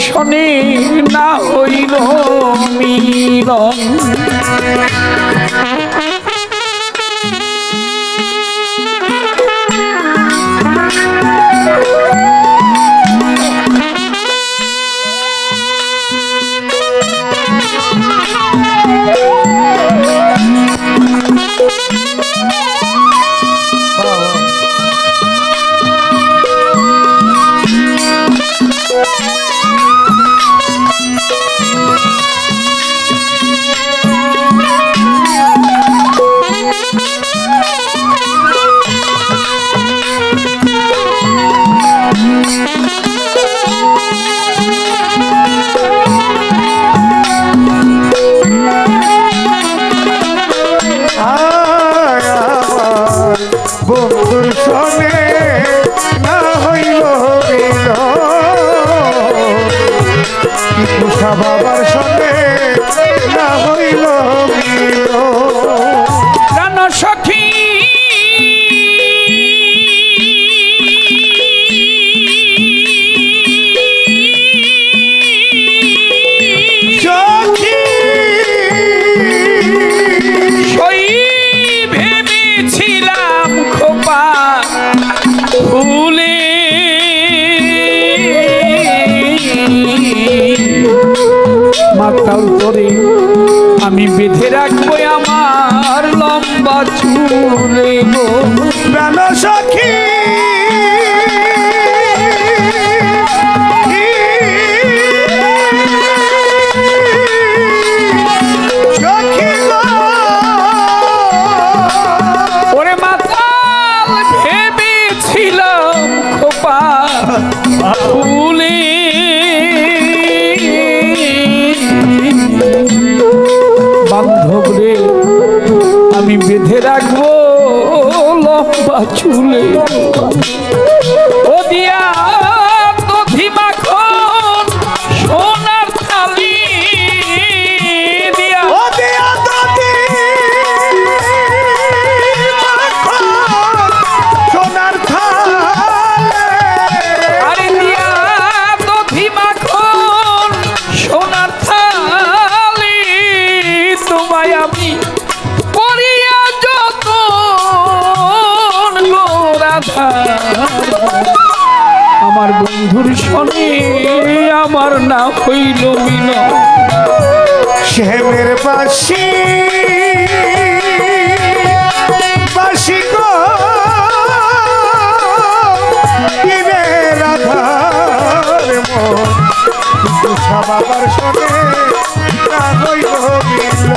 দর্শনে না হইল মিলন মাথার ধরে আমি বেঁধে রাখব আমার লম্বা চুলে গো। প্রাণ সখী। 求了。আমার বন্ধুর সনে আমার না হইল মিল শ্যামের বাসি বাসি গো। রাধার মন। বাবার সনে না হইল মিল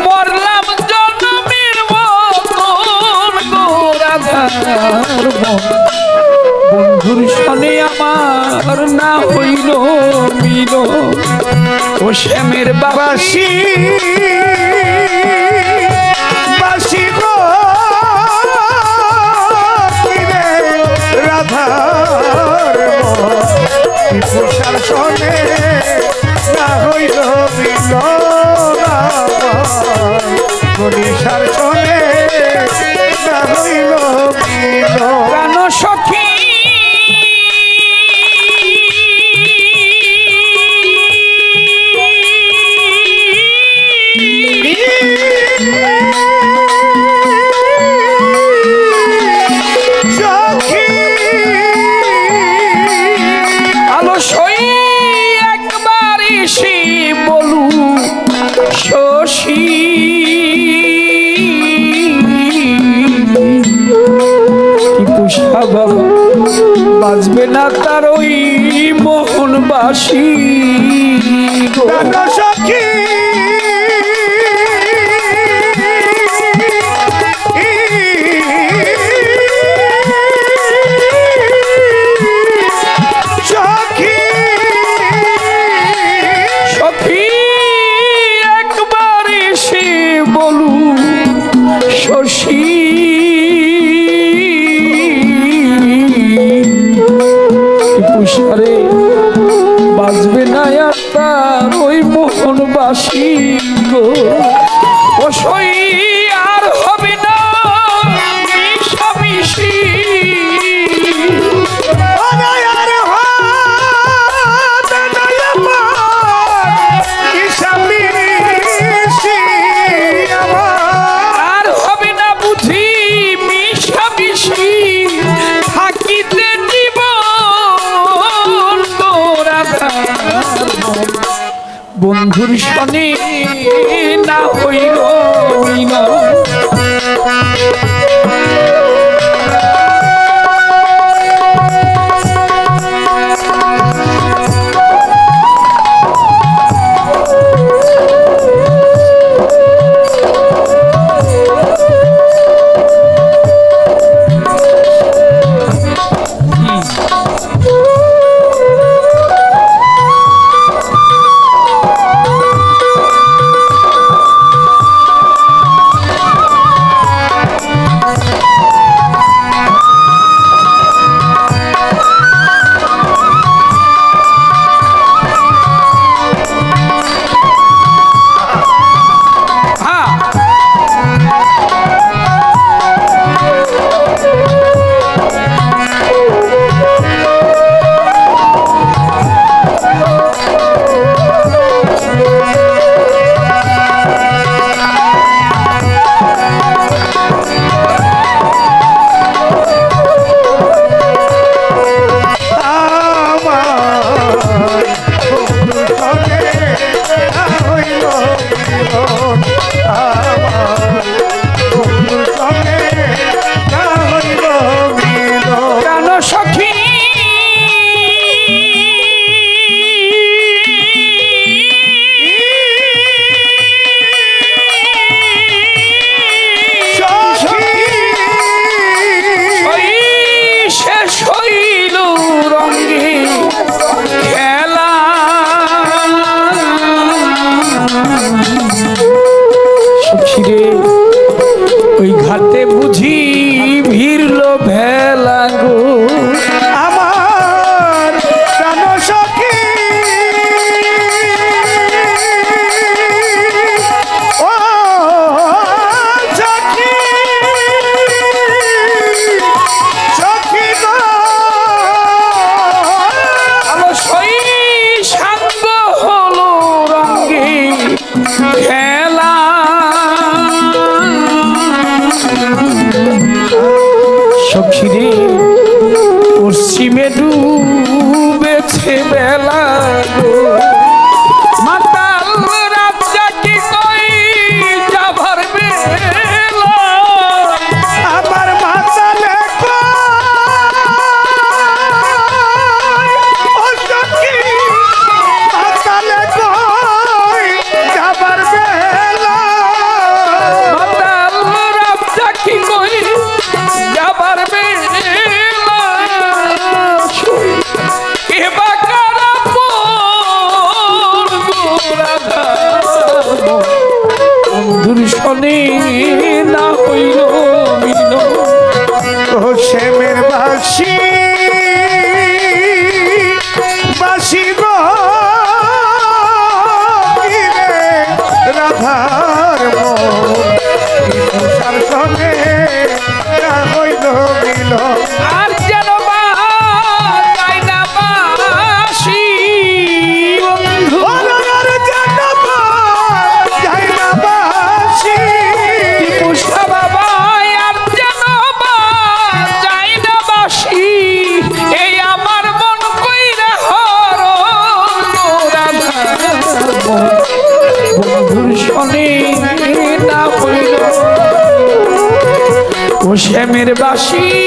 মরলাম জনমের বন্ধুর সনে আমার না হইল মিল ও শ্যামের বাবা শিব বাজবে না তার ওই মোহনবাসী সখী। পশ্চিমে ডুবেছে না